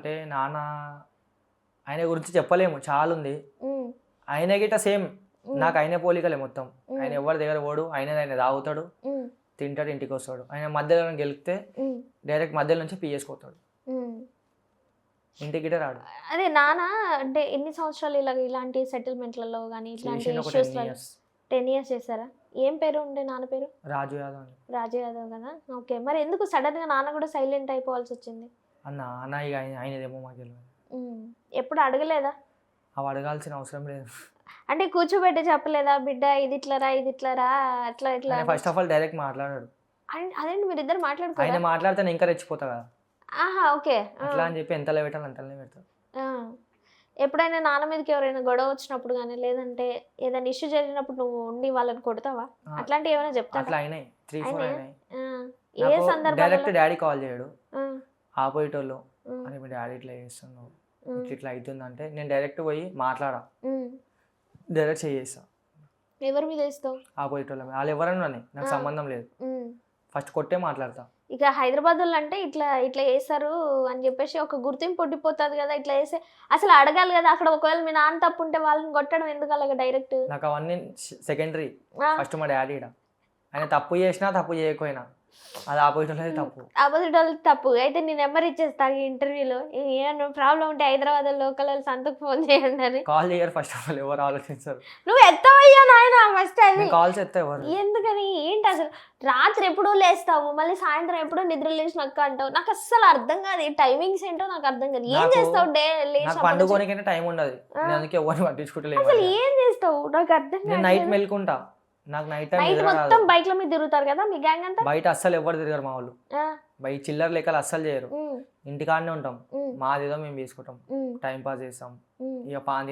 అంటే నాన్న ఆయన గురించి చెప్పలేము చాలా ఉంది ఆయన గిట్ట సేమ్. నాకు ఆయనే పోలికలే మొత్తం. ఆయన ఎవరి దగ్గర పోడు ఆయన ఆయన తాగుతాడు తింటాడు ఇంటికి వస్తాడు. ఆయన మధ్యలో గెలిస్తే డైరెక్ట్ మధ్యలో నుంచి పిఎస్కోతాడు ఉమ్. ఇంటికి గిట్ట రాడు. అదే నాన్న అంటే ఎన్ని సంవత్సరాలు ఇలా ఇలాంటి సెటిల్మెంట్లలో కానీ ఇట్లాంటి టెన్ ఇయర్స్ చేశారా? ఏం పేరు ఉండే నాన్న పేరు? రాజు యాదవ్ రాజు యాదవ్ కదా? ఓకే. మరి ఎందుకు సడన్గా నాన్న కూడా సైలెంట్ అయిపోవాల్సి వచ్చింది? అన్న అన్న ఇక ఆయన ఆయనదేమో మాకు తెలియదు ఎప్పుడు అడగలేదా? అవి అడగాల్సిన అవసరం లేదు. అంటే కూర్చోబెట్టి చెప్పలేదా బిడ్డ ఇది ఇట్లరా ఇది ఇట్లరా అట్లా ఇట్లా ఆయన ఫస్ట్ ఆఫ్ ఆల్ డైరెక్ట్ మాట్లాడాడు. అన్- అదేంటి మీరు ఇద్దరు ఆయన మాట్లాడుకోరా మాట్లాడితే నేను ఇంకా రెచ్చిపోతా కదా. ఆహా ఓకే. ఆ, అట్లా అని చెప్పి ఎంతలో పెట్టాలి అంతలోనే పెడతాడు ఆ. ఎప్పుడైనా నాన్న మీదకి ఎవరైనా గొడవ వచ్చినప్పుడు కానీ లేదంటే ఏదైనా ఇష్యూ జరిగినప్పుడు నువ్వు ఉండి వాళ్ళని కొడతావా? ఆ, అట్లాంటివి ఏమైనా చెప్తావా? అట్లా అయినాయి. త్రీ ఫోర్ అయినాయా? అయినాయి ఆ, ఏ డైరెక్ట్ సందర్భంలో డాడీ కాల్ చేయడు. ఉమ్, అని మీ డాడీ ఇట్లా చేస్తున్నావు ఇట్లా ఇట్లా అవుతుందంటే నేను డైరెక్ట్ పోయి మాట్లాడా. డైరెక్ట్ చేసేస్తా ఎవరి మీద ఇస్తావు ఆపోజిట్ వాళ్ళ మీద. వాళ్ళు ఎవరైనా నాకు. సంబంధం లేదు. ఫస్ట్ కొట్టే మాట్లాడతా. ఇక హైదరాబాద్ వాళ్ళు అంటే ఇట్లా ఇట్లా చేస్తారు అని చెప్పేసి ఒక గుర్తింపు ఉండిపోతుంది కదా ఇట్లా చేస్తే అసలు అడగాలి కదా అక్కడ ఒకవేళ మీ నాన్న తప్పు ఉంటే వాళ్ళని కొట్టడం ఎందుకు అలాగ డైరెక్ట్? నాకు అవన్నీ సెకండరీ. ఫస్ట్ మా డాడీ ఆయన తప్పు చేసినా తప్పు చేయకపోయినా. అది ఆపోజిట్ వాళ్ళది తప్పు. ఆపోజిట్ వాళ్ళకి తప్పు. అయితే నేను నెంబర్ ఇచ్చేస్తా ఈ ఇంటర్వ్యూలో. ఏమన్నా ప్రాబ్లం ఉంటే హైదరాబాద్ లోకల్ వాళ్ళు సంతకు ఫోన్ చేయండి అని. కాల్ చేయరు ఫస్ట్ ఆఫ్ ఆల్ ఎవరు ఆలోచించారు. నువ్వు ఎత్తవయ్యా నాయన ఫస్ట్ అది. కాల్స్ ఎత్తే ఎవరు ఎందుకని? ఏంటి అసలు? రాత్రి ఎప్పుడూ లేస్తావు? మళ్ళీ సాయంత్రం ఎప్పుడూ నిద్ర లేచినాక అంటావు? నాకు అస్సలు అర్థం కాదు. ఈ టైమింగ్స్ ఏంటో నాకు అర్థం కాదు. ఏం చేస్తావు డే నాకు? పండుకోనికైనా టైం ఉండదు. నేను అందుకే ఎవరిని పట్టించుకుంటలేదు అసలు ఏం చేస్తావు? నాకు అర్థం నేను నైట్ మెల్కుంటా. నాకు నైట్ నైట్ మొత్తం బైక్ల మీద తిరుగుతారు కదా మీ గ్యాంగ్ అంతా? బయట అస్సలు ఎవరు తిరగరు మా వాళ్ళు. బయట చిల్లర లెక్కలు అస్సలు చేయరు. ఇంటికాడనే ఉంటాం. మాదేదో మేము తీసుకుంటాం ఉమ్, టైం పాస్ చేస్తాం. ఇక పాన్